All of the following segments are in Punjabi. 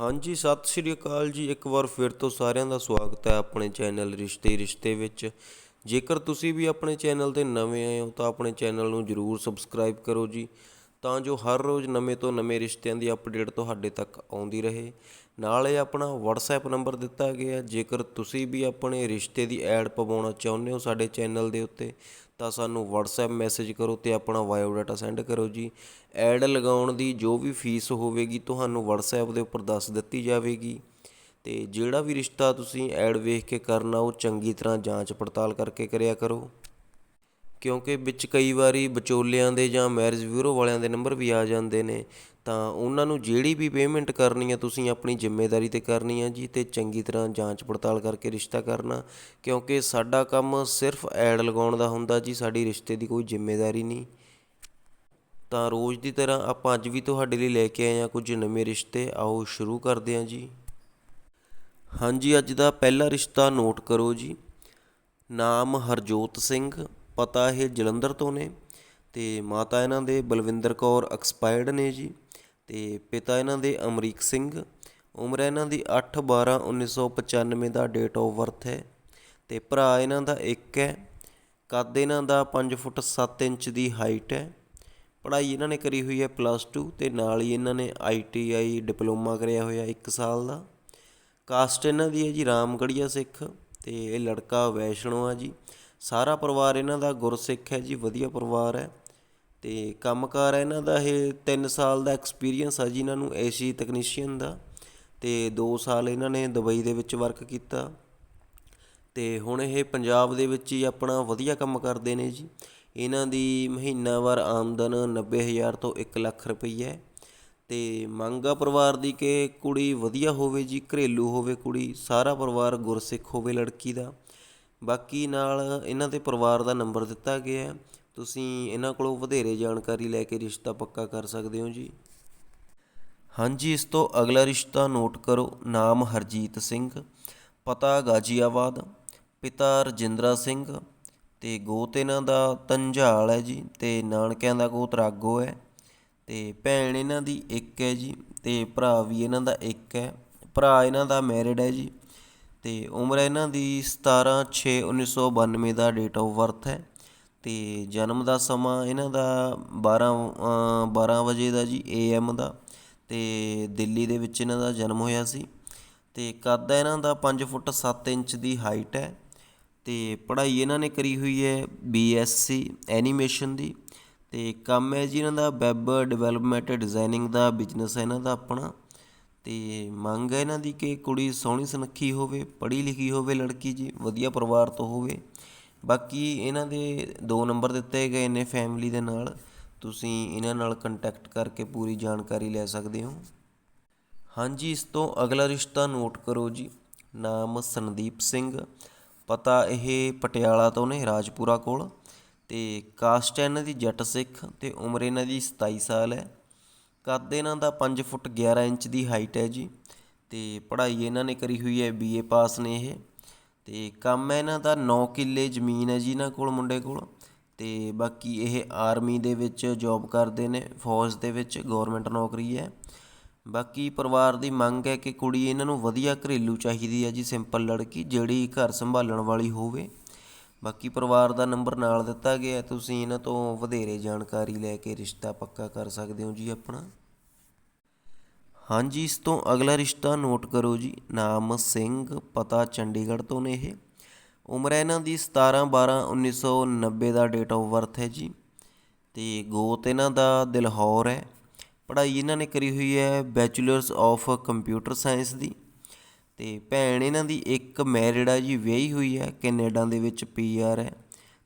ਹਾਂਜੀ, ਸਤਿ ਸ਼੍ਰੀ ਅਕਾਲ ਜੀ। ਇੱਕ ਵਾਰ ਫਿਰ ਤੋਂ ਸਾਰਿਆਂ ਦਾ ਸਵਾਗਤ ਹੈ ਆਪਣੇ ਚੈਨਲ ਰਿਸ਼ਤੇ ਰਿਸ਼ਤੇ ਵਿੱਚ। ਜੇਕਰ ਤੁਸੀਂ ਵੀ ਆਪਣੇ ਚੈਨਲ ਤੇ ਨਵੇਂ ਆਏ ਹੋ, ਤਾਂ ਆਪਣੇ ਚੈਨਲ ਨੂੰ ਜਰੂਰ ਸਬਸਕ੍ਰਾਈਬ ਕਰੋ ਜੀ। ਤਾਂ ਜੋ ਹਰ ਰੋਜ਼ ਨਵੇਂ ਤੋਂ ਨਵੇਂ ਰਿਸ਼ਤਿਆਂ ਦੀ ਅਪਡੇਟ ਤੁਹਾਡੇ ਤੱਕ ਆਉਂਦੀ ਰਹੇ। ਨਾਲ ਇਹ ਆਪਣਾ WhatsApp ਨੰਬਰ ਦਿੱਤਾ ਗਿਆ। ਜੇਕਰ ਤੁਸੀਂ ਵੀ ਆਪਣੇ ਰਿਸ਼ਤੇ ਦੀ ਐਡ ਪਵਾਉਣਾ ਚਾਹੁੰਦੇ ਹੋ ਸਾਡੇ ਚੈਨਲ ਦੇ ਉੱਤੇ ਤਾਂ ਸਾਨੂੰ ਵਟਸਐਪ ਮੈਸੇਜ ਕਰੋ ਅਤੇ ਆਪਣਾ ਬਾਇਓਡਾਟਾ ਸੈਂਡ ਕਰੋ ਜੀ। ਐਡ ਲਗਾਉਣ ਦੀ ਜੋ ਵੀ ਫੀਸ ਹੋਵੇਗੀ ਤੁਹਾਨੂੰ ਵਟਸਐਪ ਦੇ ਉੱਪਰ ਦੱਸ ਦਿੱਤੀ ਜਾਵੇਗੀ। ਅਤੇ ਜਿਹੜਾ ਵੀ ਰਿਸ਼ਤਾ ਤੁਸੀਂ ਐਡ ਵੇਖ ਕੇ ਕਰਨਾ, ਉਹ ਚੰਗੀ ਤਰ੍ਹਾਂ ਜਾਂਚ ਪੜਤਾਲ ਕਰਕੇ ਕਰਿਆ ਕਰੋ। ਕਿਉਂਕਿ ਵਿੱਚ ਕਈ ਵਾਰੀ ਵਿਚੋਲਿਆਂ ਦੇ ਜਾਂ ਮੈਰਿਜ ਬਿਊਰੋ ਵਾਲਿਆਂ ਦੇ ਨੰਬਰ ਵੀ ਆ ਜਾਂਦੇ ਨੇ। ਤਾਂ ਉਹਨਾਂ ਨੂੰ ਜਿਹੜੀ ਵੀ ਪੇਮੈਂਟ ਕਰਨੀ ਹੈ ਤੁਸੀਂ ਆਪਣੀ ਜ਼ਿੰਮੇਵਾਰੀ ਤੇ ਕਰਨੀ ਹੈ ਜੀ ਤੇ ਚੰਗੀ ਤਰ੍ਹਾਂ ਜਾਂਚ ਪੜਤਾਲ ਕਰਕੇ ਰਿਸ਼ਤਾ ਕਰਨਾ। ਕਿਉਂਕਿ ਸਾਡਾ ਕੰਮ ਸਿਰਫ ਐਡ ਲਗਾਉਣ ਦਾ ਹੁੰਦਾ ਜੀ, ਸਾਡੀ ਰਿਸ਼ਤੇ ਦੀ ਕੋਈ ਜ਼ਿੰਮੇਵਾਰੀ ਨਹੀਂ। ਤਾਂ ਰੋਜ਼ ਦੀ ਤਰ੍ਹਾਂ ਆਪਾਂ ਅੱਜ ਵੀ ਤੁਹਾਡੇ ਲਈ ਲੈ ਕੇ ਆਏ ਹਾਂ ਕੁਝ ਨਵੇਂ ਰਿਸ਼ਤੇ, ਆਓ ਸ਼ੁਰੂ ਕਰਦੇ ਹਾਂ ਜੀ। ਹਾਂਜੀ, ਅੱਜ ਦਾ ਪਹਿਲਾ ਰਿਸ਼ਤਾ ਨੋਟ ਕਰੋ ਜੀ। ਨਾਮ ਹਰਜੋਤ ਸਿੰਘ, ਪਤਾ ਇਹ ਜਲੰਧਰ ਤੋਂ ਨੇ ਤੇ ਮਾਤਾ ਇਹਨਾਂ ਦੇ ਬਲਵਿੰਦਰ ਕੌਰ ਐਕਸਪਾਇਰਡ ਨੇ ਜੀ। ਅਤੇ ਪਿਤਾ ਇਹਨਾਂ ਦੇ ਅਮਰੀਕ ਸਿੰਘ। ਉਮਰ ਇਹਨਾਂ ਦੀ 8 12 1995 ਦਾ ਡੇਟ ਆਫ ਬਰਥ ਹੈ ਅਤੇ ਭਰਾ ਇਹਨਾਂ ਦਾ ਇੱਕ ਹੈ। ਕੱਦ ਇਹਨਾਂ ਦਾ 5 ਫੁੱਟ 7 ਇੰਚ ਦੀ ਹਾਈਟ ਹੈ। ਪੜ੍ਹਾਈ ਇਹਨਾਂ ਨੇ ਕਰੀ ਹੋਈ ਹੈ ਪਲੱਸ 2 ਤੇ ਨਾਲ ਹੀ ਇਹਨਾਂ ਨੇ ਆਈਟੀਆਈ ਡਿਪਲੋਮਾ ਕਰਿਆ ਹੋਇਆ 1 ਸਾਲ ਦਾ। ਕਾਸਟ ਇਹਨਾਂ ਦੀ ਹੈ ਜੀ ਰਾਮਗੜੀਆ ਸਿੱਖ ਤੇ ਇਹ ਲੜਕਾ ਵੈਸ਼ਨੋ ਆ ਜੀ। ਸਾਰਾ ਪਰਿਵਾਰ ਇਹਨਾਂ ਦਾ ਗੁਰਸਿੱਖ ਹੈ ਜੀ, ਵਧੀਆ ਪਰਿਵਾਰ ਹੈ। ਤੇ ਕੰਮਕਾਰ ਹੈ ਇਹਨਾਂ ਦਾ, ਇਹ ਤਿੰਨ ਸਾਲ ਦਾ ਐਕਸਪੀਰੀਅੰਸ ਆ ਜੀ ਇਹਨਾਂ ਨੂੰ ਏਸੀ ਤਕਨੀਸ਼ੀਅਨ ਦਾ। ਅਤੇ ਦੋ ਸਾਲ ਇਹਨਾਂ ਨੇ ਦੁਬਈ ਦੇ ਵਿੱਚ ਵਰਕ ਕੀਤਾ। ਅਤੇ ਹੁਣ ਇਹ ਪੰਜਾਬ ਦੇ ਵਿੱਚ ਹੀ ਆਪਣਾ ਵਧੀਆ ਕੰਮ ਕਰਦੇ ਨੇ ਜੀ। ਇਹਨਾਂ ਦੀ ਮਹੀਨਾਵਾਰ ਆਮਦਨ 90000 ਤੋਂ 1 ਲੱਖ ਰੁਪਈਆ ਹੈ। ਤੇ ਮੰਗਾ ਪਰਿਵਾਰ ਦੀ ਕਿ ਕੁੜੀ ਵਧੀਆ ਹੋਵੇ ਜੀ, ਘਰੇਲੂ ਹੋਵੇ ਕੁੜੀ, ਸਾਰਾ ਪਰਿਵਾਰ ਗੁਰਸਿੱਖ ਹੋਵੇ ਲੜਕੀ ਦਾ। ਬਾਕੀ ਨਾਲ ਇਹਨਾਂ ਦੇ ਪਰਿਵਾਰ ਦਾ ਨੰਬਰ ਦਿੱਤਾ ਗਿਆ ਤੁਸੀਂ ਇਹਨਾਂ ਕੋਲੋਂ ਵਧੇਰੇ ਜਾਣਕਾਰੀ ਲੈ ਕੇ ਰਿਸ਼ਤਾ ਪੱਕਾ ਕਰ ਸਕਦੇ ਹੋ ਜੀ। ਹਾਂਜੀ, ਇਸ ਤੋਂ ਅਗਲਾ ਰਿਸ਼ਤਾ ਨੋਟ ਕਰੋ। ਨਾਮ ਹਰਜੀਤ ਸਿੰਘ, ਪਤਾ ਗਾਜੀਆਬਾਦ, ਪਿਤਾ ਰਜਿੰਦਰਾ ਸਿੰਘ ਤੇ ਗੋਤ ਇਹਨਾਂ ਦਾ ਤੰਝਾਲ ਹੈ ਜੀ ਤੇ ਨਾਨਕਿਆਂ ਦਾ ਗੋਤ ਰਾਗੋ ਹੈ ਤੇ ਭੈਣ ਇਹਨਾਂ ਦੀ ਇੱਕ ਹੈ ਜੀ ਤੇ ਭਰਾ ਵੀ ਇਹਨਾਂ ਦਾ ਇੱਕ ਹੈ। ਭਰਾ ਇਹਨਾਂ ਦਾ ਮੈਰਿਡ ਹੈ ਜੀ ਤੇ ਉਮਰ ਇਹਨਾਂ ਦੀ 17 6 1992 ਦਾ ਡੇਟ ਆਫ ਬਰਥ ਹੈ। ਅਤੇ ਜਨਮ ਦਾ ਸਮਾਂ ਇਹਨਾਂ ਦਾ 12 12 ਵਜੇ ਦਾ ਜੀ ਏ ਐੱਮ ਦਾ ਅਤੇ ਦਿੱਲੀ ਦੇ ਵਿੱਚ ਇਹਨਾਂ ਦਾ ਜਨਮ ਹੋਇਆ ਸੀ ਅਤੇ ਕੱਦ ਹੈ ਇਹਨਾਂ ਦਾ 5 ਫੁੱਟ 7 ਇੰਚ ਦੀ ਹਾਈਟ ਹੈ ਅਤੇ ਪੜ੍ਹਾਈ ਇਹਨਾਂ ਨੇ ਕਰੀ ਹੋਈ ਹੈ ਬੀਐਸਸੀ ਐਨੀਮੇਸ਼ਨ ਦੀ ਅਤੇ ਕੰਮ ਹੈ ਜੀ ਇਹਨਾਂ ਦਾ ਵੈਬ ਡਿਵੈਲਪਮੈਂਟ ਡਿਜ਼ਾਈਨਿੰਗ ਦਾ ਬਿਜ਼ਨਸ ਹੈ ਇਹਨਾਂ ਦਾ ਆਪਣਾ ਅਤੇ ਮੰਗ ਹੈ ਇਹਨਾਂ ਦੀ ਕਿ ਕੁੜੀ ਸੋਹਣੀ ਸੁਨੱਖੀ ਹੋਵੇ, ਪੜ੍ਹੀ ਲਿਖੀ ਹੋਵੇ ਲੜਕੀ ਜੀ, ਵਧੀਆ ਪਰਿਵਾਰ ਤੋਂ ਹੋਵੇ। ਬਾਕੀ ਇਹਨਾਂ ਦੇ ਦੋ ਨੰਬਰ ਦਿੱਤੇ ਗਏ ਨੇ ਫੈਮਿਲੀ ਦੇ ਨਾਲ। ਤੁਸੀਂ ਇਹਨਾਂ ਨਾਲ ਕੰਟੈਕਟ ਕਰਕੇ ਪੂਰੀ ਜਾਣਕਾਰੀ ਲੈ ਸਕਦੇ ਹੋ। ਹਾਂਜੀ, ਇਸ ਤੋਂ ਅਗਲਾ ਰਿਸ਼ਤਾ ਨੋਟ ਕਰੋ ਜੀ। ਨਾਮ ਸੰਦੀਪ ਸਿੰਘ। ਪਤਾ ਇਹ ਪਟਿਆਲਾ ਤੋਂ ਨੇ, ਰਾਜਪੁਰਾ ਕੋਲ। ਤੇ ਕਾਸਟ ਹੈ ਇਹਨਾਂ ਦੀ ਜੱਟ ਸਿੱਖ ਤੇ ਉਮਰ ਇਹਨਾਂ ਦੀ 27 ਸਾਲ ਹੈ। ਕੱਦ ਇਹਨਾਂ ਦਾ 5 ਫੁੱਟ 11 ਇੰਚ ਦੀ ਹਾਈਟ ਹੈ ਜੀ। ਤੇ ਪੜ੍ਹਾਈ ਇਹਨਾਂ ਨੇ ਕਰੀ ਹੋਈ ਹੈ ਬੀਏ ਪਾਸ ਨੇ ਇਹ। ਅਤੇ ਕੰਮ ਹੈ ਇਹਨਾਂ ਦਾ ਨੌ ਕਿੱਲੇ ਜ਼ਮੀਨ ਹੈ ਜੀ ਇਹਨਾਂ ਕੋਲ, ਮੁੰਡੇ ਕੋਲ। ਅਤੇ ਬਾਕੀ ਇਹ ਆਰਮੀ ਦੇ ਵਿੱਚ ਜੋਬ ਕਰਦੇ ਨੇ, ਫੌਜ ਦੇ ਵਿੱਚ ਗੌਰਮੈਂਟ ਨੌਕਰੀ ਹੈ। ਬਾਕੀ ਪਰਿਵਾਰ ਦੀ ਮੰਗ ਹੈ ਕਿ ਕੁੜੀ ਇਹਨਾਂ ਨੂੰ ਵਧੀਆ ਘਰੇਲੂ ਚਾਹੀਦੀ ਹੈ ਜੀ ਸਿੰਪਲ ਲੜਕੀ ਜਿਹੜੀ ਘਰ ਸੰਭਾਲਣ ਵਾਲੀ ਹੋਵੇ। ਬਾਕੀ ਪਰਿਵਾਰ ਦਾ ਨੰਬਰ ਨਾਲ ਦਿੱਤਾ ਗਿਆ ਤੁਸੀਂ ਇਹਨਾਂ ਤੋਂ ਵਧੇਰੇ ਜਾਣਕਾਰੀ ਲੈ ਕੇ ਰਿਸ਼ਤਾ ਪੱਕਾ ਕਰ ਸਕਦੇ ਹੋ ਜੀ ਆਪਣਾ। ਹਾਂਜੀ, ਇਸ ਤੋਂ ਅਗਲਾ ਰਿਸ਼ਤਾ ਨੋਟ ਕਰੋ ਜੀ। ਨਾਮ ਸਿੰਘ, ਪਤਾ ਚੰਡੀਗੜ੍ਹ ਤੋਂ ਨੇ ਇਹ। ਉਮਰ ਹੈ ਇਹਨਾਂ ਦੀ 17 12 1990 ਦਾ ਡੇਟ ਆਫ ਬਰਥ ਹੈ ਜੀ। ਤੇ ਗੋਤ ਇਹਨਾਂ ਦਾ ਦਿਲਹੌਰ ਹੈ। ਪੜ੍ਹਾਈ ਇਹਨਾਂ ਨੇ ਕਰੀ ਹੋਈ ਹੈ ਬੈਚਲਰਸ ਆਫ ਕੰਪਿਊਟਰ ਸਾਇੰਸ ਦੀ। ਤੇ ਭੈਣ ਇਹਨਾਂ ਦੀ ਇੱਕ ਮੈਰਿਡ ਆ ਜੀ, ਵਿਆਹੀ ਹੋਈ ਹੈ। ਕੈਨੇਡਾ ਦੇ ਵਿੱਚ ਪੀਆਰ ਹੈ।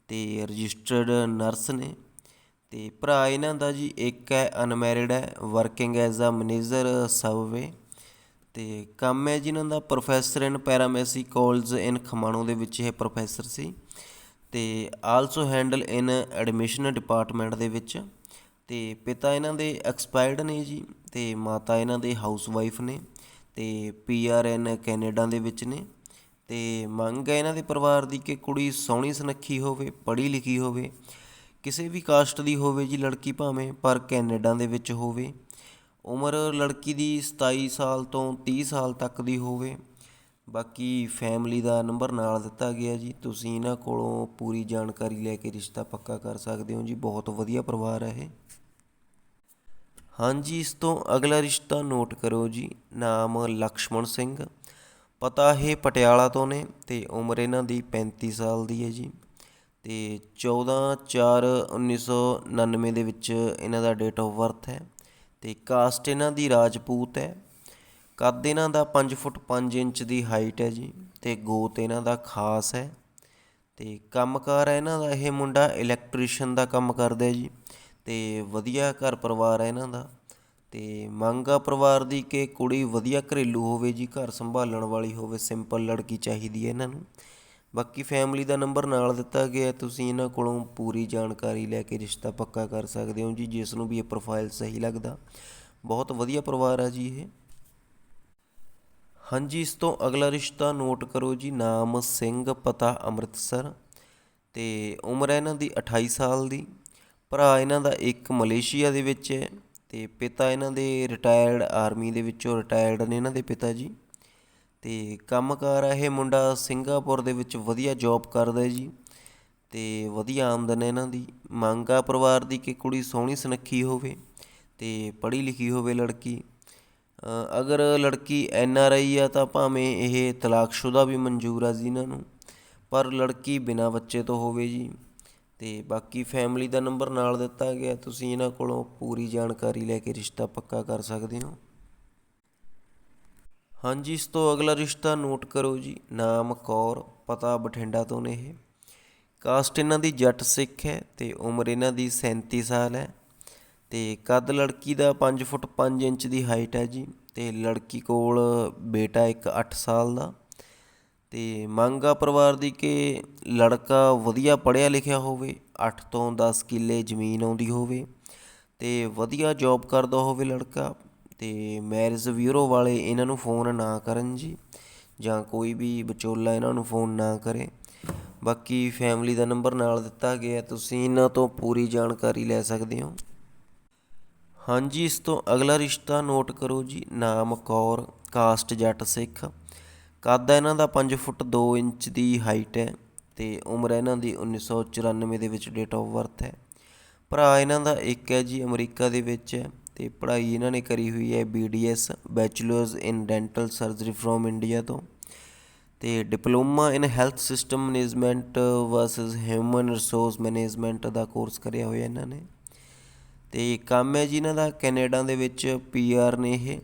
ਤੇ ਰਜਿਸਟਰਡ ਨਰਸ ਨੇ। ਅਤੇ ਭਰਾ ਇਹਨਾਂ ਦਾ ਜੀ ਇੱਕ ਹੈ ਅਨਮੈਰਿਡ ਹੈ working as a manager Subway. ਅਤੇ ਕੰਮ ਹੈ ਜੀ ਇਹਨਾਂ ਦਾ professor in pharmacy college in Khamano ਦੇ ਵਿੱਚ ਇਹ ਪ੍ਰੋਫੈਸਰ ਸੀ। ਤੇ also handle in admission department ਦੇ ਵਿੱਚ। ਤੇ ਪਿਤਾ ਇਹਨਾਂ ਦੇ ਐਕਸਪਾਇਰਡ ਨੇ ਜੀ ਤੇ ਮਾਤਾ ਇਹਨਾਂ ਦੇ ਹਾਊਸ ਵਾਈਫ ਨੇ ਤੇ ਪੀਆਰਐਨ ਕੈਨੇਡਾ ਦੇ ਵਿੱਚ ਨੇ। ਤੇ ਮੰਗ ਹੈ ਇਹਨਾਂ ਦੇ ਪਰਿਵਾਰ ਦੀ ਕਿ ਕੁੜੀ ਸੋਹਣੀ ਸੁਨੱਖੀ ਹੋਵੇ, ਪੜ੍ਹੀ ਲਿਖੀ ਹੋਵੇ। ਕਿਸੇ ਵੀ ਕਾਸਟ ਦੀ ਹੋਵੇ ਜੀ ਲੜਕੀ ਭਾਵੇਂ, ਪਰ ਕੈਨੇਡਾ ਦੇ ਵਿੱਚ ਹੋਵੇ। ਉਮਰ ਲੜਕੀ ਦੀ 27 ਸਾਲ ਤੋਂ 30 ਸਾਲ ਤੱਕ ਦੀ ਹੋਵੇ। ਬਾਕੀ ਫੈਮਿਲੀ ਦਾ ਨੰਬਰ ਨਾਲ ਦਿੱਤਾ ਗਿਆ ਜੀ। ਤੁਸੀਂ ਇਹਨਾਂ ਕੋਲੋਂ ਪੂਰੀ ਜਾਣਕਾਰੀ ਲੈ ਕੇ ਰਿਸ਼ਤਾ ਪੱਕਾ ਕਰ ਸਕਦੇ ਹੋ ਜੀ। ਬਹੁਤ ਵਧੀਆ ਪਰਿਵਾਰ ਹੈ ਇਹ। ਹਾਂਜੀ, ਇਸ ਤੋਂ ਅਗਲਾ ਰਿਸ਼ਤਾ ਨੋਟ ਕਰੋ ਜੀ। ਨਾਮ ਲਕਸ਼ਮਣ ਸਿੰਘ। ਪਤਾ ਇਹ ਪਟਿਆਲਾ ਤੋਂ ਨੇ ਤੇ ਉਮਰ ਇਹਨਾਂ ਦੀ 35 ਸਾਲ ਦੀ ਹੈ ਜੀ। ਤੇ 14 4 1999 ਦੇ ਵਿੱਚ ਇਹਨਾਂ ਦਾ ਡੇਟ ਆਫ ਬਰਥ ਹੈ ਅਤੇ ਕਾਸਟ ਇਹਨਾਂ ਦੀ ਰਾਜਪੂਤ ਹੈ। ਕੱਦ ਇਹਨਾਂ ਦਾ ਪੰਜ ਫੁੱਟ ਪੰਜ ਇੰਚ ਦੀ ਹਾਈਟ ਹੈ ਜੀ ਅਤੇ ਗੋਤ ਇਹਨਾਂ ਦਾ ਖਾਸ ਹੈ ਅਤੇ ਕੰਮਕਾਰ ਹੈ ਇਹਨਾਂ ਦਾ, ਇਹ ਮੁੰਡਾ ਇਲੈਕਟ੍ਰੀਸ਼ੀਅਨ ਦਾ ਕੰਮ ਕਰਦਾ ਹੈ ਜੀ ਅਤੇ ਵਧੀਆ ਘਰ ਪਰਿਵਾਰ ਹੈ ਇਹਨਾਂ ਦਾ ਤੇ ਮੰਗ ਆ ਪਰਿਵਾਰ ਦੀ ਕਿ ਕੁੜੀ ਵਧੀਆ ਘਰੇਲੂ ਹੋਵੇ ਜੀ, ਘਰ ਸੰਭਾਲਣ ਵਾਲੀ ਹੋਵੇ ਸਿੰਪਲ ਲੜਕੀ ਚਾਹੀਦੀ ਹੈ ਇਹਨਾਂ ਨੂੰ ਬਾਕੀ ਫੈਮਿਲੀ ਦਾ ਨੰਬਰ ਨਾਲ ਦਿੱਤਾ ਗਿਆ, ਤੁਸੀਂ ਇਹਨਾਂ ਕੋਲੋਂ ਪੂਰੀ ਜਾਣਕਾਰੀ ਲੈ ਕੇ ਰਿਸ਼ਤਾ ਪੱਕਾ ਕਰ ਸਕਦੇ ਹੋ ਜੀ, ਜਿਸ ਨੂੰ ਵੀ ਇਹ ਪ੍ਰੋਫਾਈਲ ਸਹੀ ਲੱਗਦਾ। ਬਹੁਤ ਵਧੀਆ ਪਰਿਵਾਰ ਆ ਜੀ ਇਹ। ਹਾਂਜੀ, ਇਸ ਤੋਂ ਅਗਲਾ ਰਿਸ਼ਤਾ ਨੋਟ ਕਰੋ ਜੀ, ਨਾਮ ਸਿੰਘ, ਪਤਾ ਅੰਮ੍ਰਿਤਸਰ। ਤੇ ਉਮਰ ਹੈ ਇਹਨਾਂ ਦੀ 28 ਸਾਲ ਦੀ, ਭਰਾ ਇਹਨਾਂ ਦਾ ਇੱਕ ਮਲੇਸ਼ੀਆ ਦੇ ਵਿੱਚ ਹੈ, ਤੇ ਪਿਤਾ ਇਹਨਾਂ ਦੇ ਰਿਟਾਇਰਡ ਆਰਮੀ ਦੇ ਵਿੱਚੋਂ ਰਿਟਾਇਰਡ ਨੇ ਇਹਨਾਂ ਦੇ ਪਿਤਾ ਜੀ। ਤੇ ਕੰਮਕਾਰ ਇਹ ਮੁੰਡਾ ਸਿੰਗਾਪੁਰ ਦੇ ਵਿੱਚ ਵਧੀਆ ਜੋਬ ਕਰਦਾ ਜੀ ਅਤੇ ਵਧੀਆ ਆਮਦਨ ਹੈ ਇਹਨਾਂ ਦੀ। ਮੰਗ ਆ ਪਰਿਵਾਰ ਦੀ ਕਿ ਕੁੜੀ ਸੋਹਣੀ ਸੁਨੱਖੀ ਹੋਵੇ ਅਤੇ ਪੜ੍ਹੀ ਲਿਖੀ ਹੋਵੇ ਲੜਕੀ। ਅਗਰ ਲੜਕੀ ਐਨ ਆਰ ਆਈ ਆ ਤਾਂ ਭਾਵੇਂ ਇਹ ਤਲਾਕਸ਼ੁਦਾ ਵੀ ਮਨਜ਼ੂਰ ਆ ਜੀ ਇਹਨਾਂ ਨੂੰ, ਪਰ ਲੜਕੀ ਬਿਨਾਂ ਬੱਚੇ ਤੋਂ ਹੋਵੇ ਜੀ। ਤੇ ਬਾਕੀ ਫੈਮਿਲੀ ਦਾ ਨੰਬਰ ਨਾਲ ਦਿੱਤਾ ਗਿਆ, ਤੁਸੀਂ ਇਹਨਾਂ ਕੋਲੋਂ ਪੂਰੀ ਜਾਣਕਾਰੀ ਲੈ ਕੇ ਰਿਸ਼ਤਾ ਪੱਕਾ ਕਰ ਸਕਦੇ ਹੋ। ਹਾਂਜੀ, ਇਸ ਤੋਂ ਅਗਲਾ ਰਿਸ਼ਤਾ ਨੋਟ ਕਰੋ ਜੀ। ਨਾਮ, ਕੌਰ, ਪਤਾ ਬਠਿੰਡਾ ਤੋਂ ਨੇ ਇਹ। ਕਾਸਟ ਇਹਨਾਂ ਦੀ ਜੱਟ ਸਿੱਖ ਹੈ ਤੇ ਉਮਰ ਇਹਨਾਂ ਦੀ 37 ਸਾਲ ਹੈ। ਤੇ ਕੱਦ ਲੜਕੀ ਦਾ 5 ਫੁੱਟ 5 ਇੰਚ ਦੀ ਹਾਈਟ ਹੈ ਜੀ ਤੇ ਲੜਕੀ ਕੋਲ ਬੇਟਾ ਇੱਕ 8 ਸਾਲ ਦਾ। ਤੇ ਮੰਗ ਆ ਪਰਿਵਾਰ ਦੀ ਕਿ ਲੜਕਾ ਵਧੀਆ ਪੜ੍ਹਿਆ ਲਿਖਿਆ ਹੋਵੇ 8 ਤੋਂ 10 ਕਿੱਲੇ ਜ਼ਮੀਨ ਆਉਂਦੀ ਹੋਵੇ ਤੇ ਵਧੀਆ ਜੌਬ ਕਰਦਾ ਹੋਵੇ ਲੜਕਾ। ਅਤੇ ਮੈਰਿਜ ਬਿਊਰੋ ਵਾਲੇ ਇਹਨਾਂ ਨੂੰ ਫੋਨ ਨਾ ਕਰਨ ਜੀ, ਜਾਂ ਕੋਈ ਵੀ ਵਿਚੋਲਾ ਇਹਨਾਂ ਨੂੰ ਫੋਨ ਨਾ ਕਰੇ। ਬਾਕੀ ਫੈਮਿਲੀ ਦਾ ਨੰਬਰ ਨਾਲ ਦਿੱਤਾ ਗਿਆ, ਤੁਸੀਂ ਇਹਨਾਂ ਤੋਂ ਪੂਰੀ ਜਾਣਕਾਰੀ ਲੈ ਸਕਦੇ ਹੋ। ਹਾਂਜੀ, ਇਸ ਤੋਂ ਅਗਲਾ ਰਿਸ਼ਤਾ ਨੋਟ ਕਰੋ ਜੀ, ਨਾਮ ਕੌਰ, ਕਾਸਟ ਜੱਟ ਸਿੱਖ। ਕੱਦ ਇਹਨਾਂ ਦਾ 5 ਫੁੱਟ 2 ਇੰਚ ਦੀ ਹਾਈਟ ਹੈ ਤੇ ਉਮਰ ਇਹਨਾਂ ਦੀ 1994 ਦੇ ਵਿੱਚ ਡੇਟ ਆਫ ਬਰਥ ਹੈ। ਭਰਾ ਇਹਨਾਂ ਦਾ ਇੱਕ ਹੈ ਜੀ, ਅਮਰੀਕਾ ਦੇ ਵਿੱਚ ਹੈ। ਅਤੇ ਪੜ੍ਹਾਈ ਇਹਨਾਂ ਨੇ ਕਰੀ ਹੋਈ ਹੈ B D S bachelors in dental surgery from India ਤੋਂ। ਅਤੇ diploma in health system management versus human resource management the course ਕਰਿਆ ਹੋਇਆ ਇਹਨਾਂ ਨੇ। ਤੇ ਕੰਮ ਹੈ ਜੀ ਇਹਨਾਂ ਦਾ ਕੈਨੇਡਾ ਦੇ ਵਿੱਚ ਪੀਆਰ ਨੇ ਇਹ।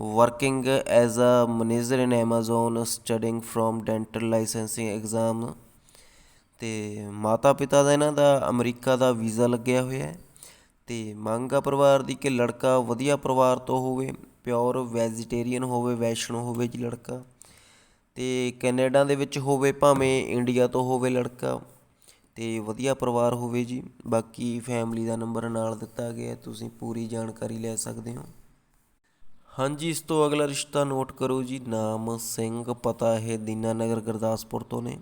Working as a manager in Amazon studying from dental licensing exam ਤੇ ਮਾਤਾ ਪਿਤਾ ਦਾ ਇਹਨਾਂ ਦਾ ਅਮਰੀਕਾ ਦਾ ਵੀਜ਼ਾ ਲੱਗਿਆ ਹੋਇਆ ਹੈ। ਅਤੇ ਮੰਗ ਆ ਪਰਿਵਾਰ ਦੀ ਕਿ ਲੜਕਾ ਵਧੀਆ ਪਰਿਵਾਰ ਤੋਂ ਹੋਵੇ ਪਿਓਰ ਵੈਜੀਟੇਰੀਅਨ ਹੋਵੇ, ਵੈਸ਼ਨੋ ਹੋਵੇ ਜੀ ਲੜਕਾ ਅਤੇ ਕੈਨੇਡਾ ਦੇ ਵਿੱਚ ਹੋਵੇ ਭਾਵੇਂ ਇੰਡੀਆ ਤੋਂ ਹੋਵੇ ਲੜਕਾ ਅਤੇ ਵਧੀਆ ਪਰਿਵਾਰ ਹੋਵੇ ਜੀ। ਬਾਕੀ ਫੈਮਿਲੀ ਦਾ ਨੰਬਰ ਨਾਲ ਦਿੱਤਾ ਗਿਆ, ਤੁਸੀਂ ਪੂਰੀ ਜਾਣਕਾਰੀ ਲੈ ਸਕਦੇ ਹੋ। ਹਾਂਜੀ, ਇਸ ਤੋਂ ਅਗਲਾ ਰਿਸ਼ਤਾ ਨੋਟ ਕਰੋ ਜੀ। ਨਾਮ ਸਿੰਘ, ਪਤਾ ਇਹ ਦੀਨਾਨਗਰ ਗੁਰਦਾਸਪੁਰ ਤੋਂ ਨੇ।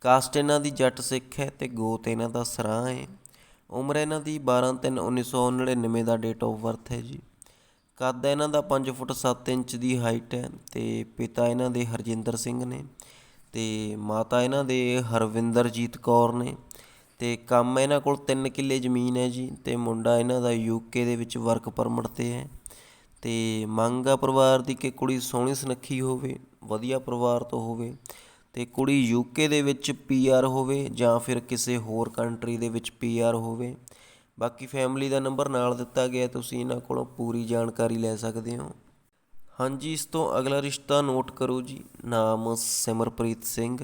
ਕਾਸਟ ਇਹਨਾਂ ਦੀ ਜੱਟ ਸਿੱਖ ਹੈ ਤੇ ਗੋਤ ਇਹਨਾਂ ਦਾ ਸਰਾਂ ਹੈ। ਉਮਰ ਇਹਨਾਂ ਦੀ 12 3 1999 ਦਾ ਡੇਟ ਆਫ ਬਰਥ ਹੈ ਜੀ। ਕੱਦ ਇਹਨਾਂ ਦਾ 5 ਫੁੱਟ 7 ਇੰਚ ਦੀ ਹਾਈਟ ਹੈ ਤੇ ਪਿਤਾ ਇਹਨਾਂ ਦੇ ਹਰਜਿੰਦਰ ਸਿੰਘ ਨੇ ਤੇ ਮਾਤਾ ਇਹਨਾਂ ਦੇ ਹਰਵਿੰਦਰਜੀਤ ਕੌਰ ਨੇ ਤੇ ਕੰਮ ਇਹਨਾਂ ਕੋਲ 3 ਕਿੱਲੇ ਜ਼ਮੀਨ ਹੈ ਜੀ ਤੇ ਮੁੰਡਾ ਇਹਨਾਂ ਦਾ ਯੂਕੇ ਦੇ ਵਿੱਚ ਵਰਕ ਪਰਮਿਟ ਤੇ ਹੈ ਤੇ ਮੰਗ ਆ ਪਰਿਵਾਰ ਦੀ ਕਿ ਕੁੜੀ ਸੋਹਣੀ ਸੁਨੱਖੀ ਹੋਵੇ, ਵਧੀਆ ਪਰਿਵਾਰ ਤੋਂ ਹੋਵੇ। ਅਤੇ ਕੁੜੀ ਯੂਕੇ ਦੇ ਵਿੱਚ ਪੀਆਰ ਹੋਵੇ ਜਾਂ ਫਿਰ ਕਿਸੇ ਹੋਰ ਕੰਟਰੀ ਦੇ ਵਿੱਚ ਪੀਆਰ ਹੋਵੇ। ਬਾਕੀ ਫੈਮਿਲੀ ਦਾ ਨੰਬਰ ਨਾਲ ਦਿੱਤਾ ਗਿਆ, ਤੁਸੀਂ ਇਹਨਾਂ ਕੋਲੋਂ ਪੂਰੀ ਜਾਣਕਾਰੀ ਲੈ ਸਕਦੇ ਹੋ। ਹਾਂਜੀ, ਇਸ ਤੋਂ ਅਗਲਾ ਰਿਸ਼ਤਾ ਨੋਟ ਕਰੋ ਜੀ। ਨਾਮ ਸਿਮਰਪ੍ਰੀਤ ਸਿੰਘ।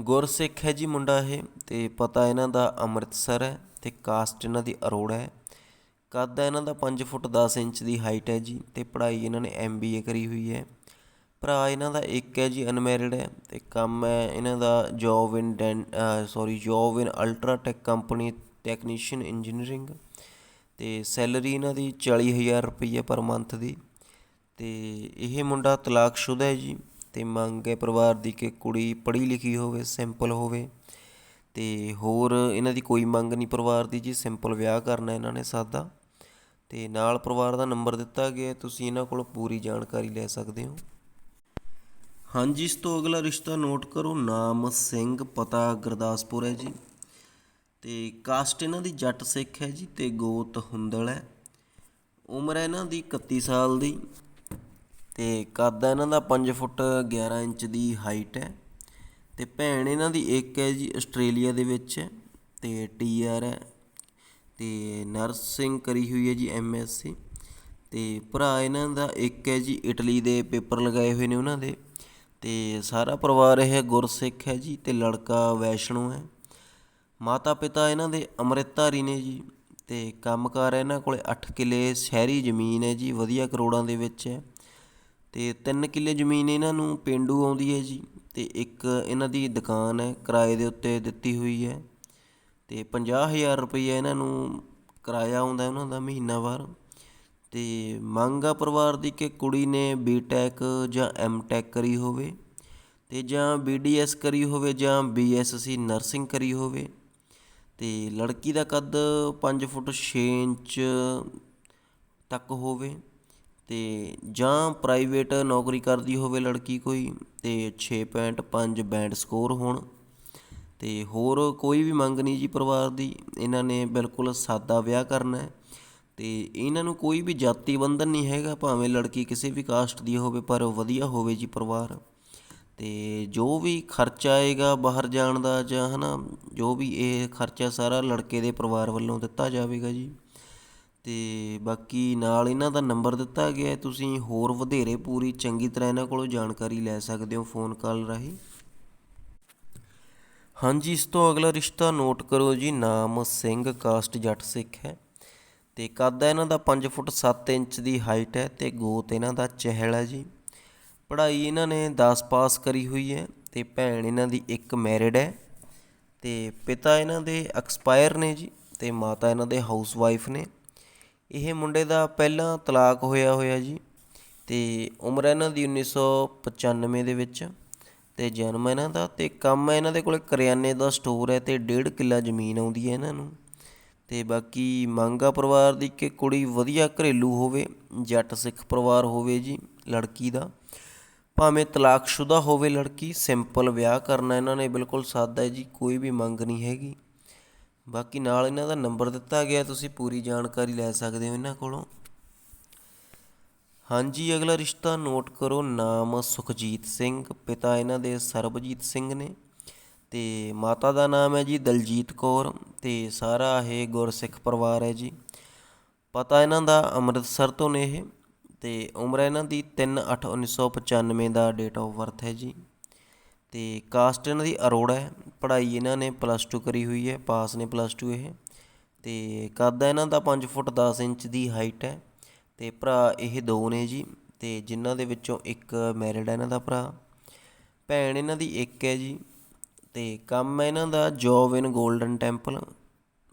ਗੁਰਸਿੱਖ ਹੈ ਜੀ ਮੁੰਡਾ ਇਹ ਤੇ ਪਤਾ ਇਹਨਾਂ ਦਾ ਅੰਮ੍ਰਿਤਸਰ ਹੈ ਤੇ ਕਾਸਟ ਇਹਨਾਂ ਦੀ ਅਰੋੜਾ ਹੈ। ਕੱਦ ਹੈ ਇਹਨਾਂ ਦਾ 5 ਫੁੱਟ 10 ਇੰਚ ਦੀ ਹਾਈਟ ਹੈ ਜੀ ਤੇ ਪੜ੍ਹਾਈ ਇਹਨਾਂ ਨੇ ਐਮਬੀਏ ਕਰੀ ਹੋਈ ਹੈ। ਭਰਾ ਇਹਨਾਂ ਦਾ ਇੱਕ ਹੈ ਜੀ ਅਨਮੈਰਿਡ ਹੈ ਅਤੇ ਕੰਮ ਹੈ ਇਹਨਾਂ ਦਾ job in then sorry job in UltraTech company technician engineering ਅਤੇ ਸੈਲਰੀ ਇਹਨਾਂ ਦੀ ਚਾਲੀ ਹਜ਼ਾਰ ਰੁਪਈਆ ਪਰ ਮੰਥ ਦੀ ਅਤੇ ਇਹ ਮੁੰਡਾ ਤਲਾਕਸ਼ੁਦਾ ਹੈ ਜੀ ਅਤੇ ਮੰਗ ਹੈ ਪਰਿਵਾਰ ਦੀ ਕਿ ਕੁੜੀ ਪੜ੍ਹੀ ਲਿਖੀ ਹੋਵੇ ਸਿੰਪਲ ਹੋਵੇ ਅਤੇ ਹੋਰ ਇਹਨਾਂ ਦੀ ਕੋਈ ਮੰਗ ਨਹੀਂ ਪਰਿਵਾਰ ਦੀ ਜੀ ਸਿੰਪਲ ਵਿਆਹ ਕਰਨਾ ਇਹਨਾਂ ਨੇ ਸਾਦਾ ਅਤੇ ਨਾਲ ਪਰਿਵਾਰ ਦਾ ਨੰਬਰ ਦਿੱਤਾ ਗਿਆ ਤੁਸੀਂ ਇਹਨਾਂ ਕੋਲ ਪੂਰੀ ਜਾਣਕਾਰੀ ਲੈ ਸਕਦੇ ਹੋ। ਹਾਂਜੀ, ਇਸ ਤੋਂ ਅਗਲਾ ਰਿਸ਼ਤਾ ਨੋਟ ਕਰੋ। ਨਾਮ ਸਿੰਘ, ਪਤਾ ਗੁਰਦਾਸਪੁਰ ਹੈ ਜੀ। ਤੇ ਕਾਸਟ ਇਹਨਾਂ ਦੀ ਜੱਟ ਸਿੱਖ ਹੈ ਜੀ ਤੇ ਗੋਤ ਹੁੰਦਲ ਹੈ। ਉਮਰ ਹੈ ਇਹਨਾਂ ਦੀ 31 ਸਾਲ ਦੀ ਤੇ ਕੱਦ ਹੈ ਇਹਨਾਂ ਦਾ 5 ਫੁੱਟ 11 ਇੰਚ ਦੀ ਹਾਈਟ ਹੈ। ਤੇ ਭੈਣ ਇਹਨਾਂ ਦੀ ਇੱਕ ਹੈ ਜੀ, ਆਸਟ੍ਰੇਲੀਆ ਦੇ ਵਿੱਚ ਹੈ ਤੇ ਟੀਆਰ ਹੈ। ਤੇ ਨਰਸਿੰਗ ਕਰੀ ਹੋਈ ਹੈ ਜੀ ਐਮਐਸਸੀ ਤੇ ਭਰਾ ਇਹਨਾਂ ਦਾ ਇੱਕ ਹੈ ਜੀ, ਇਟਲੀ ਦੇ ਪੇਪਰ ਲਗਾਏ ਹੋਏ ਨੇ ਉਹਨਾਂ ਦੇ। ਤੇ ਸਾਰਾ ਪਰਿਵਾਰ ਇਹ ਗੁਰਸਿੱਖ ਹੈ ਜੀ ਤੇ ਲੜਕਾ ਵੈਸ਼ਣੂ ਹੈ। ਮਾਤਾ ਪਿਤਾ ਇਹਨਾਂ ਦੇ ਅੰਮ੍ਰਿਤਧਾਰੀ ਨੇ ਜੀ ਤੇ ਕੰਮਕਾਰ ਇਹਨਾਂ ਕੋਲੇ 8 ਕਿੱਲੇ ਸ਼ਹਿਰੀ ਜ਼ਮੀਨ ਹੈ ਜੀ, ਵਧੀਆ ਕਰੋੜਾਂ ਦੇ ਵਿੱਚ ਹੈ। ਤੇ 3 ਕਿੱਲੇ ਜ਼ਮੀਨ ਇਹਨਾਂ ਨੂੰ ਪਿੰਡੂ ਆਉਂਦੀ ਹੈ ਜੀ ਤੇ ਇੱਕ ਇਹਨਾਂ ਦੀ ਦੁਕਾਨ ਹੈ, ਕਿਰਾਏ ਦੇ ਉੱਤੇ ਦਿੱਤੀ ਹੋਈ ਹੈ। ਤੇ 50000 ਰੁਪਈਆ ਇਹਨਾਂ ਨੂੰ ਕਿਰਾਇਆ ਆਉਂਦਾ ਉਹਨਾਂ ਦਾ ਮਹੀਨਾਵਾਰ ਅਤੇ ਮੰਗ ਆ ਪਰਿਵਾਰ ਦੀ ਕਿ ਕੁੜੀ ਨੇ ਬੀਟੈਕ ਜਾਂ ਐਮਟੈਕ ਕਰੀ ਹੋਵੇ ਅਤੇ ਜਾਂ ਬੀਡੀਐਸ ਕਰੀ ਹੋਵੇ ਜਾਂ ਬੀਐਸਸੀ ਨਰਸਿੰਗ ਕਰੀ ਹੋਵੇ ਅਤੇ ਲੜਕੀ ਦਾ ਕੱਦ ਪੰਜ ਫੁੱਟ ਛੇ ਇੰਚ ਤੱਕ ਹੋਵੇ ਅਤੇ ਜਾਂ ਪ੍ਰਾਈਵੇਟ ਨੌਕਰੀ ਕਰਦੀ ਹੋਵੇ ਲੜਕੀ ਕੋਈ ਤੇ 6.5 ਬੈਂਡ ਸਕੋਰ ਹੋਣ ਅਤੇ ਹੋਰ ਕੋਈ ਵੀ ਮੰਗ ਨਹੀਂ ਜੀ ਪਰਿਵਾਰ ਦੀ, ਇਹਨਾਂ ਨੇ ਬਿਲਕੁਲ ਸਾਦਾ ਵਿਆਹ ਕਰਨਾ ਤੇ ਇਹਨਾਂ ਨੂੰ ਕੋਈ ਵੀ ਜਾਤੀ ਬੰਧਨ ਨਹੀਂ ਹੈਗਾ, ਭਾਵੇਂ ਲੜਕੀ ਕਿਸੇ ਵੀ ਕਾਸਟ ਦੀ ਹੋਵੇ, ਪਰ ਵਧੀਆ ਹੋਵੇ ਜੀ ਪਰਿਵਾਰ। ਤੇ ਜੋ ਵੀ ਖਰਚਾ ਆਏਗਾ ਬਾਹਰ ਜਾਣ ਦਾ ਜਾਂ ਹਨਾ, ਜੋ ਵੀ ਇਹ ਖਰਚਾ ਸਾਰਾ ਲੜਕੇ ਦੇ ਪਰਿਵਾਰ ਵੱਲੋਂ ਦਿੱਤਾ ਜਾਵੇਗਾ ਜੀ। ਤੇ ਬਾਕੀ ਨਾਲ ਇਹਨਾਂ ਦਾ ਨੰਬਰ ਦਿੱਤਾ ਗਿਆ ਤੁਸੀਂ ਹੋਰ ਵਧੇਰੇ ਪੂਰੀ ਚੰਗੀ ਤਰ੍ਹਾਂ ਇਹਨਾਂ ਕੋਲੋਂ ਜਾਣਕਾਰੀ ਲੈ ਸਕਦੇ ਹੋ ਫੋਨ ਕਾਲ ਰਾਹੀਂ। ਹਾਂਜੀ, ਇਸ ਤੋਂ ਅਗਲਾ ਰਿਸ਼ਤਾ ਨੋਟ ਕਰੋ ਜੀ, ਨਾਮ ਸਿੰਘ ਕਾਸਟ ਜੱਟ ਸਿੱਖ ਹੈ। ਤੇ ਕੱਦ ਹੈ ਇਹਨਾਂ ਦਾ 5 ਫੁੱਟ 7 ਇੰਚ ਦੀ ਹਾਈਟ ਹੈ ਤੇ ਗੋਤ ਇਹਨਾਂ ਦਾ ਚਹਿਲ ਹੈ ਜੀ। ਪੜ੍ਹਾਈ ਇਹਨਾਂ ਨੇ 10 ਪਾਸ ਕਰੀ ਹੋਈ ਹੈ ਤੇ ਭੈਣ ਇਹਨਾਂ ਦੀ ਇੱਕ ਮੈਰਿਡ ਹੈ ਤੇ ਪਿਤਾ ਇਹਨਾਂ ਦੇ ਐਕਸਪਾਇਰ ਨੇ ਜੀ ਤੇ ਮਾਤਾ ਇਹਨਾਂ ਦੇ ਹਾਊਸ ਵਾਈਫ ਨੇ। ਇਹ ਮੁੰਡੇ ਦਾ ਪਹਿਲਾਂ ਤਲਾਕ ਹੋਇਆ ਹੋਇਆ ਜੀ ਤੇ ਉਮਰ ਇਹਨਾਂ ਦੀ 1995 ਦੇ ਵਿੱਚ ਤੇ ਜਨਮ ਇਹਨਾਂ ਦਾ ਤੇ ਕੰਮ ਇਹਨਾਂ ਦੇ ਕੋਲੇ ਕਰਿਆਨੇ ਦਾ ਸਟੋਰ ਹੈ ਤੇ 1.5 ਕਿੱਲਾ ਜ਼ਮੀਨ ਆਉਂਦੀ ਹੈ ਇਹਨਾਂ ਨੂੰ। ਅਤੇ ਬਾਕੀ ਮੰਗਾ ਪਰਿਵਾਰ ਦੀ ਕਿ ਕੁੜੀ ਵਧੀਆ ਘਰੇਲੂ ਹੋਵੇ, ਜੱਟ ਸਿੱਖ ਪਰਿਵਾਰ ਹੋਵੇ ਜੀ, ਲੜਕੀ ਦਾ, ਭਾਵੇਂ ਤਲਾਕਸ਼ੁਦਾ ਹੋਵੇ ਲੜਕੀ, ਸਿੰਪਲ ਵਿਆਹ ਕਰਨਾ ਇਹਨਾਂ ਨੇ ਬਿਲਕੁਲ ਸਾਦਾ ਜੀ, ਕੋਈ ਵੀ ਮੰਗ ਨਹੀਂ ਹੈਗੀ। ਬਾਕੀ ਨਾਲ ਇਹਨਾਂ ਦਾ ਨੰਬਰ ਦਿੱਤਾ ਗਿਆ, ਤੁਸੀਂ ਪੂਰੀ ਜਾਣਕਾਰੀ ਲੈ ਸਕਦੇ ਹੋ ਇਹਨਾਂ ਕੋਲੋਂ। ਹਾਂਜੀ, ਅਗਲਾ ਰਿਸ਼ਤਾ ਨੋਟ ਕਰੋ, ਨਾਮ ਸੁਖਜੀਤ ਸਿੰਘ, ਪਿਤਾ ਇਹਨਾਂ ਦੇ ਸਰਬਜੀਤ ਸਿੰਘ ਨੇ। ਤੇ ਮਾਤਾ ਦਾ ਨਾਮ ਹੈ ਜੀ ਦਲਜੀਤ ਕੌਰ ਤੇ ਸਾਰਾ ਇਹ ਗੁਰਸਿੱਖ ਪਰਿਵਾਰ ਹੈ ਜੀ। ਪਤਾ ਇਹਨਾਂ ਦਾ ਅੰਮ੍ਰਿਤਸਰ ਤੋਂ ਨੇ ਇਹ ਤੇ ਉਮਰ ਇਹਨਾਂ ਦੀ 3/8/1995 ਦਾ ਡੇਟ ਆਫ ਬਰਥ ਹੈ ਜੀ। ਤੇ ਕਾਸਟ ਇਹਨਾਂ ਦੀ ਅਰੋੜਾ ਹੈ, ਪੜ੍ਹਾਈ ਇਹਨਾਂ ਨੇ ਪਲੱਸ 2 ਕਰੀ ਹੋਈ ਹੈ ਪਾਸ ਨੇ ਪਲੱਸ 2 ਇਹ। ਤੇ ਕੱਦ ਇਹਨਾਂ ਦਾ 5 ਫੁੱਟ 10 ਇੰਚ ਦੀ ਹਾਈਟ ਹੈ ਤੇ ਭਰਾ ਇਹ ਦੋ ਨੇ ਜੀ ਤੇ ਜਿਨ੍ਹਾਂ ਦੇ ਵਿੱਚੋਂ ਇੱਕ ਮੈਰਿਡ ਹੈ ਇਹਨਾਂ ਦਾ ਭਰਾ। ਭੈਣ ਇਹਨਾਂ ਦੀ ਇੱਕ ਹੈ ਜੀ। ਅਤੇ ਕੰਮ ਹੈ ਇਹਨਾਂ ਦਾ ਜੋਬ ਇਨ ਗੋਲਡਨ ਟੈਂਪਲ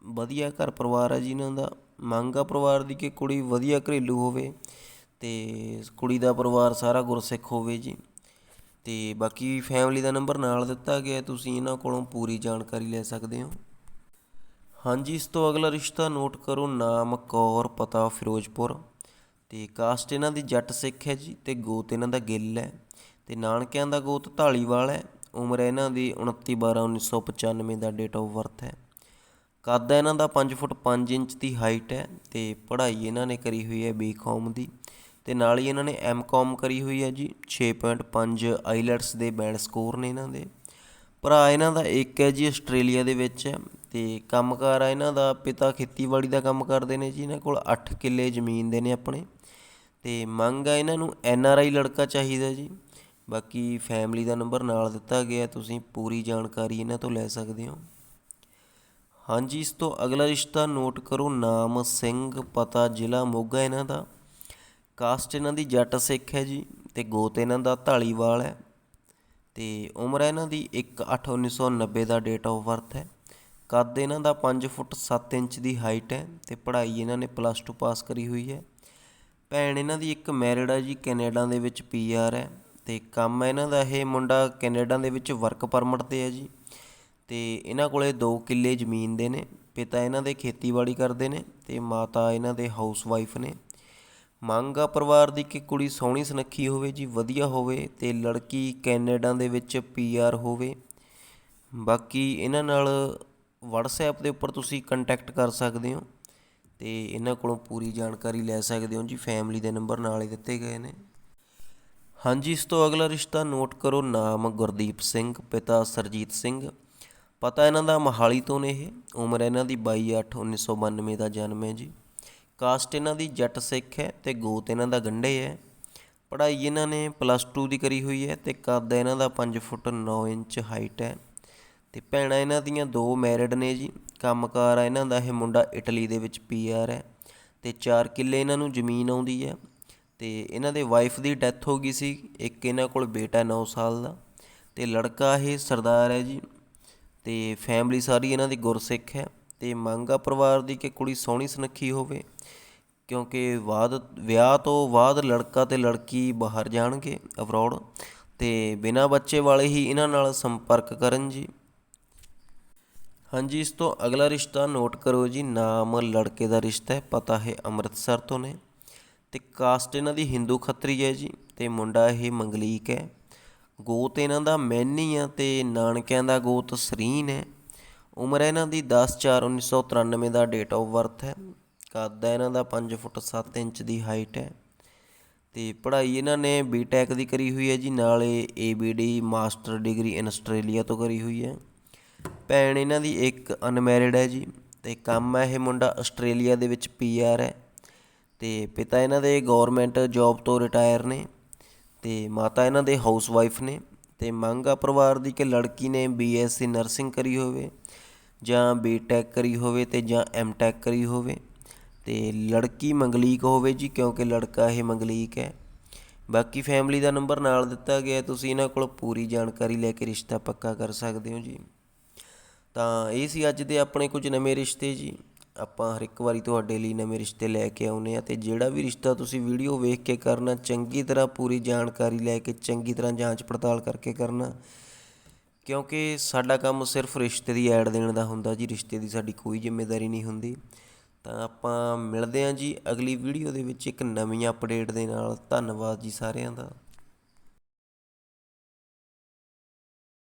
ਵਧੀਆ ਘਰ ਪਰਿਵਾਰ ਹੈ ਜੀ ਇਹਨਾਂ ਦਾ। ਮੰਗ ਆ ਪਰਿਵਾਰ ਦੀ ਕਿ ਕੁੜੀ ਵਧੀਆ ਘਰੇਲੂ ਹੋਵੇ ਅਤੇ ਕੁੜੀ ਦਾ ਪਰਿਵਾਰ ਸਾਰਾ ਗੁਰਸਿੱਖ ਹੋਵੇ ਜੀ। ਅਤੇ ਬਾਕੀ ਫੈਮਿਲੀ ਦਾ ਨੰਬਰ ਨਾਲ ਦਿੱਤਾ ਗਿਆ ਤੁਸੀਂ ਇਹਨਾਂ ਕੋਲੋਂ ਪੂਰੀ ਜਾਣਕਾਰੀ ਲੈ ਸਕਦੇ ਹੋ। ਹਾਂਜੀ, ਇਸ ਤੋਂ ਅਗਲਾ ਰਿਸ਼ਤਾ ਨੋਟ ਕਰੋ, ਨਾਮ ਕੌਰ, ਪਤਾ ਫਿਰੋਜ਼ਪੁਰ। ਤੇ ਕਾਸਟ ਇਹਨਾਂ ਦੀ ਜੱਟ ਸਿੱਖ ਹੈ ਜੀ ਤੇ ਗੋਤ ਇਹਨਾਂ ਦਾ ਗਿੱਲ ਹੈ। ਤੇ ਨਾਨਕਿਆਂ ਦਾ ਗੋਤ ਢਾਲੀਵਾਲ ਹੈ। ਉਮਰ ਇਹਨਾਂ ਦੀ 29 12 1995 ਦਾ ਡੇਟ ਆਫ ਬਰਥ ਹੈ। ਕੱਦ ਹੈ ਇਹਨਾਂ ਦਾ 5 ਫੁੱਟ 5 ਇੰਚ ਦੀ ਹਾਈਟ ਹੈ ਤੇ ਪੜ੍ਹਾਈ ਇਹਨਾਂ ਨੇ ਕਰੀ ਹੋਈ ਹੈ ਬੀਕਾਮ ਦੀ। ਤੇ ਨਾਲ ਹੀ ਇਹਨਾਂ ਨੇ ਐਮਕਾਮ ਕਰੀ ਹੋਈ ਹੈ ਜੀ 6.5 ਆਈਲੈਟਸ ਦੇ ਬੈਂਡ ਸਕੋਰ ਨੇ ਇਹਨਾਂ ਦੇ। ਭਰਾ ਇਹਨਾਂ ਦਾ ਇੱਕ ਹੈ ਜੀ, ਆਸਟ੍ਰੇਲੀਆ ਦੇ ਵਿੱਚ ਹੈ ਤੇ ਕੰਮਕਾਰ ਆ ਇਹਨਾਂ ਦਾ, ਪਿਤਾ ਖੇਤੀਬਾੜੀ ਦਾ ਕੰਮ ਕਰਦੇ ਨੇ ਜੀ, ਇਹਨਾਂ ਕੋਲ 8 ਕਿੱਲੇ ਜ਼ਮੀਨ ਦੇ ਨੇ ਆਪਣੇ। ਤੇ ਮੰਗ ਆ ਇਹਨਾਂ ਨੂੰ ਐਨ ਆਰ ਆਈ ਲੜਕਾ ਚਾਹੀਦਾ ਜੀ। ਬਾਕੀ ਫੈਮਿਲੀ ਦਾ ਨੰਬਰ ਨਾਲ ਦਿੱਤਾ ਗਿਆ, ਤੁਸੀਂ ਪੂਰੀ ਜਾਣਕਾਰੀ ਇਹਨਾਂ ਤੋਂ ਲੈ ਸਕਦੇ ਹੋ। ਹਾਂਜੀ, ਇਸ ਤੋਂ ਅਗਲਾ ਰਿਸ਼ਤਾ ਨੋਟ ਕਰੋ, ਨਾਮ ਸਿੰਘ, ਪਤਾ ਜ਼ਿਲ੍ਹਾ ਮੋਗਾ ਇਹਨਾਂ ਦਾ। ਕਾਸਟ ਇਹਨਾਂ ਦੀ ਜੱਟ ਸਿੱਖ ਹੈ ਜੀ ਤੇ ਗੋਤ ਇਹਨਾਂ ਦਾ ਢਾਲੀਵਾਲ ਹੈ ਤੇ ਉਮਰ ਹੈ ਇਹਨਾਂ ਦੀ 1/8/1990 ਦਾ ਡੇਟ ਆਫ ਬਰਥ ਹੈ। ਕੱਦ ਇਹਨਾਂ ਦਾ 5 ਫੁੱਟ 7 ਇੰਚ ਦੀ ਹਾਈਟ ਹੈ ਤੇ ਪੜ੍ਹਾਈ ਇਹਨਾਂ ਨੇ ਪਲੱਸ 2 ਪਾਸ ਕਰੀ ਹੋਈ ਹੈ। ਭੈਣ ਇਹਨਾਂ ਦੀ ਇੱਕ ਮੈਰਿਡ ਹੈ ਜੀ, ਕੈਨੇਡਾ ਦੇ ਵਿੱਚ ਪੀਆਰ ਹੈ। ਅਤੇ ਕੰਮ ਇਹਨਾਂ ਦਾ ਇਹ ਮੁੰਡਾ ਕੈਨੇਡਾ ਦੇ ਵਿੱਚ ਵਰਕ ਪਰਮਿਟ ਤੇ ਹੈ ਜੀ। ਅਤੇ ਇਹਨਾਂ ਕੋਲ ਦੋ ਕਿੱਲੇ ਜ਼ਮੀਨ ਦੇ ਨੇ, ਪਿਤਾ ਇਹਨਾਂ ਦੇ ਖੇਤੀਬਾੜੀ ਕਰਦੇ ਨੇ ਅਤੇ ਮਾਤਾ ਇਹਨਾਂ ਦੇ ਹਾਊਸ ਵਾਈਫ ਨੇ। ਮੰਗ ਆ ਪਰਿਵਾਰ ਦੀ ਕਿ ਕੁੜੀ ਸੋਹਣੀ ਸੁਨੱਖੀ ਹੋਵੇ ਜੀ, ਵਧੀਆ ਹੋਵੇ ਅਤੇ ਲੜਕੀ ਕੈਨੇਡਾ ਦੇ ਵਿੱਚ ਪੀਆਰ ਹੋਵੇ। ਬਾਕੀ ਇਹਨਾਂ ਨਾਲ WhatsApp ਦੇ ਉੱਪਰ ਤੁਸੀਂ ਕੰਟੈਕਟ ਕਰ ਸਕਦੇ ਹੋ ਅਤੇ ਇਹਨਾਂ ਕੋਲੋਂ ਪੂਰੀ ਜਾਣਕਾਰੀ ਲੈ ਸਕਦੇ ਹੋ ਜੀ ਫੈਮਿਲੀ ਦੇ ਨੰਬਰ ਨਾਲ ਹੀ ਦਿੱਤੇ ਗਏ ਨੇ। ਹਾਂਜੀ, ਇਸ ਤੋਂ ਅਗਲਾ ਰਿਸ਼ਤਾ ਨੋਟ ਕਰੋ, ਨਾਮ ਗੁਰਦੀਪ ਸਿੰਘ, ਪਿਤਾ ਸਰਜੀਤ ਸਿੰਘ। ਪਤਾ ਇਹਨਾਂ ਦਾ ਮਹਾਲੀ ਤੋਂ ਨੇ ਇਹ। ਉਮਰ ਇਹਨਾਂ ਦੀ 22/8/1992 ਦਾ ਜਨਮ ਹੈ ਜੀ। ਕਾਸਟ ਇਹਨਾਂ ਦੀ ਜੱਟ ਸਿੱਖ ਹੈ ਤੇ ਗੋਤ ਇਹਨਾਂ ਦਾ ਗੰਢੇ ਹੈ। ਪੜ੍ਹਾਈ ਇਹਨਾਂ ਨੇ ਪਲੱਸ 2 ਦੀ ਕਰੀ ਹੋਈ ਹੈ ਤੇ ਕੱਦ ਇਹਨਾਂ ਦਾ 5 ਫੁੱਟ 9 ਇੰਚ ਹਾਈਟ ਹੈ। ਤੇ ਭੈਣਾਂ ਇਹਨਾਂ ਦੀਆਂ ਦੋ ਮੈਰਿਡ ਨੇ ਜੀ। ਕੰਮਕਾਰ ਆ ਇਹਨਾਂ ਦਾ, ਇਹ ਮੁੰਡਾ ਇਟਲੀ ਦੇ ਵਿੱਚ ਪੀਆਰ ਹੈ। ਤੇ 4 ਕਿੱਲੇ ਇਹਨਾਂ ਨੂੰ ਜ਼ਮੀਨ ਆਉਂਦੀ ਹੈ। ਅਤੇ ਇਹਨਾਂ ਦੇ ਵਾਈਫ ਦੀ ਡੈਥ ਹੋ ਗਈ ਸੀ, ਇੱਕ ਇਹਨਾਂ ਕੋਲ ਬੇਟਾ ਨੌ ਸਾਲ ਦਾ ਅਤੇ ਲੜਕਾ ਇਹ ਸਰਦਾਰ ਹੈ ਜੀ ਅਤੇ ਫੈਮਿਲੀ ਸਾਰੀ ਇਹਨਾਂ ਦੀ ਗੁਰਸਿੱਖ ਹੈ ਤੇ ਮੰਗਾ ਪਰਿਵਾਰ ਦੀ ਕਿ ਕੁੜੀ ਸੋਹਣੀ ਸੁਨੱਖੀ ਹੋਵੇ, ਕਿਉਂਕਿ ਬਾਅਦ ਵਿਆਹ ਤੋਂ ਬਾਅਦ ਲੜਕਾ ਤੇ ਲੜਕੀ ਬਾਹਰ ਜਾਣਗੇ ਅਬਰੋਡ ਤੇ ਬਿਨਾਂ ਬੱਚੇ ਵਾਲੇ ਹੀ ਇਹਨਾਂ ਨਾਲ ਸੰਪਰਕ ਕਰਨ ਜੀ। ਹਾਂਜੀ, ਇਸ ਤੋਂ ਅਗਲਾ ਰਿਸ਼ਤਾ ਨੋਟ ਕਰੋ ਜੀ, ਨਾਮ ਲੜਕੇ ਦਾ ਰਿਸ਼ਤਾ ਹੈ, ਪਤਾ ਹੈ ਅੰਮ੍ਰਿਤਸਰ ਤੋਂ ਨੇ। ਅਤੇ ਕਾਸਟ ਇਹਨਾਂ ਦੀ ਹਿੰਦੂ ਖੱਤਰੀ ਹੈ ਜੀ ਅਤੇ ਮੁੰਡਾ ਇਹ ਮੰਗਲੀਕ ਹੈ। ਗੋਤ ਇਹਨਾਂ ਦਾ ਮੈਨੀ ਆ ਤੇ ਨਾਨਕਿਆਂ ਦਾ ਗੋਤ ਸਰੀਨ ਹੈ। ਉਮਰ ਇਹਨਾਂ ਦੀ 10/4/1993 ਦਾ ਡੇਟ ਆਫ ਬਰਥ ਹੈ। ਕੱਦ ਹੈ ਇਹਨਾਂ ਦਾ 5 ਫੁੱਟ 7 ਇੰਚ ਦੀ ਹਾਈਟ ਹੈ। ਤੇ ਪੜ੍ਹਾਈ ਇਹਨਾਂ ਨੇ ਬੀਟੈਕ ਦੀ ਕਰੀ ਹੋਈ ਹੈ ਜੀ, ਨਾਲੇ ABD master degree in Australia ਤੋਂ ਕਰੀ ਹੋਈ ਹੈ। ਭੈਣ ਇਹਨਾਂ ਦੀ ਇੱਕ ਅਨਮੈਰਿਡ ਹੈ ਜੀ, ਤੇ ਕੰਮ ਹੈ ਇਹ ਮੁੰਡਾ ਆਸਟ੍ਰੇਲੀਆ ਦੇ ਵਿੱਚ ਪੀਆਰ ਹੈ। ਤੇ ਪਿਤਾ ਇਹਨਾਂ ਦੇ ਗਵਰਨਮੈਂਟ ਜੌਬ ਤੋਂ ਰਿਟਾਇਰ ਨੇ ਤੇ ਮਾਤਾ ਇਹਨਾਂ ਦੇ ਹਾਊਸ ਵਾਈਫ ਨੇ ਤੇ ਮੰਗ ਆ ਪਰਿਵਾਰ ਦੀ ਕਿ ਲੜਕੀ ਨੇ ਬੀਐਸਸੀ ਨਰਸਿੰਗ ਕਰੀ ਹੋਵੇ ਜਾਂ ਬੀਟੈਕ ਕਰੀ ਹੋਵੇ ਤੇ ਜਾਂ ਐਮਟੈਕ ਕਰੀ ਹੋਵੇ ਤੇ ਲੜਕੀ ਮੰਗਲੀਕ ਹੋਵੇ ਜੀ ਕਿਉਂਕਿ ਲੜਕਾ ਇਹ ਮੰਗਲੀਕ ਹੈ। ਬਾਕੀ ਫੈਮਿਲੀ ਦਾ ਨੰਬਰ ਨਾਲ ਦਿੱਤਾ ਗਿਆ ਤੁਸੀਂ ਇਹਨਾਂ ਕੋਲ ਪੂਰੀ ਜਾਣਕਾਰੀ ਲੈ ਕੇ ਰਿਸ਼ਤਾ ਪੱਕਾ ਕਰ ਸਕਦੇ ਹੋ ਜੀ। ਤਾਂ ਇਹ ਸੀ ਅੱਜ ਦੇ ਆਪਣੇ ਕੁਝ ਨਵੇਂ ਰਿਸ਼ਤੇ ਜੀ। ਆਪਾਂ ਹਰ ਇੱਕ ਵਾਰੀ ਤੁਹਾਡੇ ਲਈ ਨਵੇਂ ਰਿਸ਼ਤੇ ਲੈ ਕੇ ਆਉਨੇ ਆ ਤੇ ਜਿਹੜਾ ਵੀ ਰਿਸ਼ਤਾ ਤੁਸੀਂ ਵੀਡੀਓ ਵੇਖ ਕੇ ਕਰਨਾ, ਚੰਗੀ ਤਰ੍ਹਾਂ ਪੂਰੀ ਜਾਣਕਾਰੀ ਲੈ ਕੇ, ਚੰਗੀ ਤਰ੍ਹਾਂ ਜਾਂਚ ਪੜਤਾਲ ਕਰਕੇ ਕਰਨਾ, ਕਿਉਂਕਿ ਸਾਡਾ ਕੰਮ ਸਿਰਫ ਰਿਸ਼ਤੇ ਦੀ ਐਡ ਦੇਣ ਦਾ ਹੁੰਦਾ ਜੀ, ਰਿਸ਼ਤੇ ਦੀ ਸਾਡੀ ਕੋਈ ਜ਼ਿੰਮੇਵਾਰੀ ਨਹੀਂ ਹੁੰਦੀ। ਤਾਂ ਆਪਾਂ ਮਿਲਦੇ ਹਾਂ ਜੀ ਅਗਲੀ ਵੀਡੀਓ ਦੇ ਵਿੱਚ ਇੱਕ ਨਵੀਂ ਅਪਡੇਟ ਦੇ ਨਾਲ। ਧੰਨਵਾਦ ਜੀ ਸਾਰਿਆਂ ਦਾ।